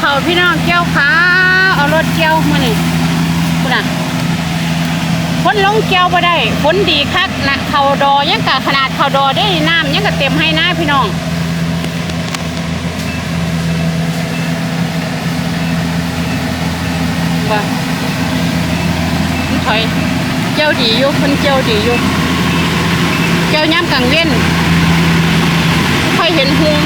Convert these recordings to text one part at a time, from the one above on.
เขาพี่น้องเกี่ยวขาเอารถเกี่ยวมานี่คุณน่ะฝนลงเกี่ยวบ่ได้ฝนดีคักนะเขาดอยังกะขนาดเขาดอได้น้ำยังกะเต็มให้หนะพี่น้องว่าถอยเกี่ยวดีอยู่คนเกี่ยวดีอยู่เกี่ยวย้ำกลางเว้นค่อยเห็นหง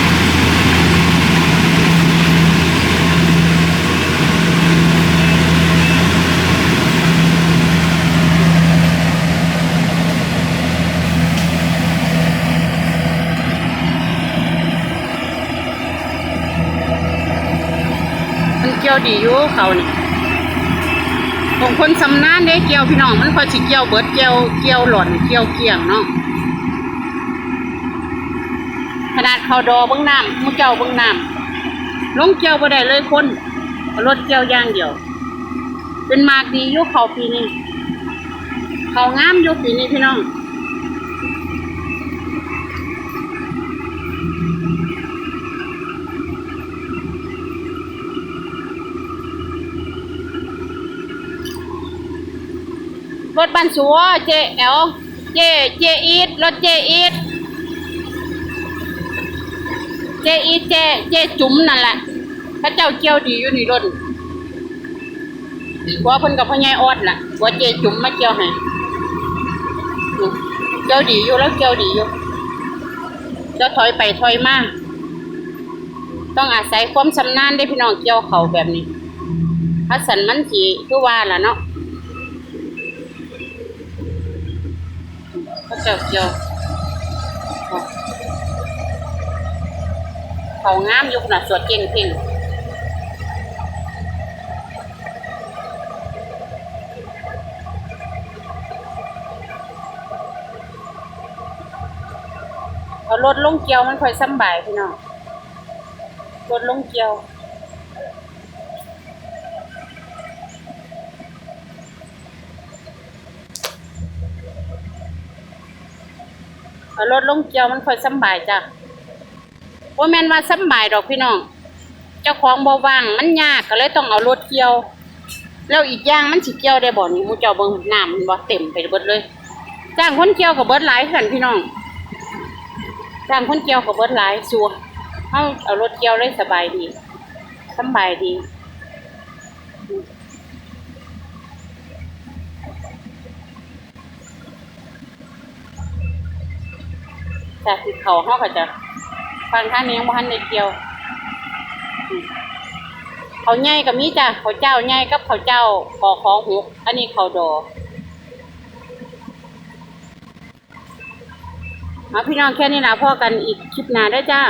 กี่ยวดีอยู่เขานี่ของคนสำนานเด้เกี่ยวพี่น้องมันพอสิเกี่ยวเบิดเกี่ยวเกี่ยวหล่นเกี่ยวเกี่ยงเนาะขนาดเขาดอเบิ้งน้ำมูเจ้าเบิ้งน้ำลงเกี่ยวบ่ได้เลยคนรถเกี่ยวย่างเดียว เป็นมากดีอยู่เขาปีนี้เขางามอยู่ปีนี้พี่น้อง รถบันสัวเจเอลเจเจอีดรถเจอีดเจอีดเจเจจุ๋มนั่นแหละพระเจ้าเกี่ยวดีอยู่นี่รถหัวเพิ่นกับพ่อใหญ่ออดล่ะหัวเจจุ๋มมาเกี่ยวให้เกี่ยวดีอยู่แล้วเกี่ยวดีอยู่เจะถอยไปถอยมาต้องอาศัยความชำนาญได้พี่น้องเกี่ยวเขาแบบนี้ถ้าสันมันสีคือว่าล่ะเนาะ เขาเจียวเจียวเขางามอยู่ขนาดสวดเก่งเพ่งเอารถลงเกียวมันค่อยสำบายพี่น้องรถลงเกียว เอารถลงเกียวมันค่อยสบายจ้ะว่าแม่นว่าสบายดอกพี่น้อง เจ้าของบ่ว่างมันยากก็เลยต้องเอารถเกียว แล้วอีกอย่างมันสิเกียวได้บ่นี่มูเจ้าเบิ่งน้ำมันบ่เต็มไปเบิดเลย จ้างคนเกียวก็เบิดหลายคันพี่น้อง จ้างคนเกียวก็เบิดหลายสัวเฮาเอารถเกียวเลยสบายดีสบายดี จากที่เขาเขาก็จะฟังท่างนี้ยังบ่ทันได้เกี่ยว เขาวใหญ่กับมีจ้ะเขาเจ้าใหญ่กับเขาเจ้าขอของหุกอันนี้เขาดอมาพี่น้องแค่นี้นะพ่อกันอีกคลิปหน้าได้จ้า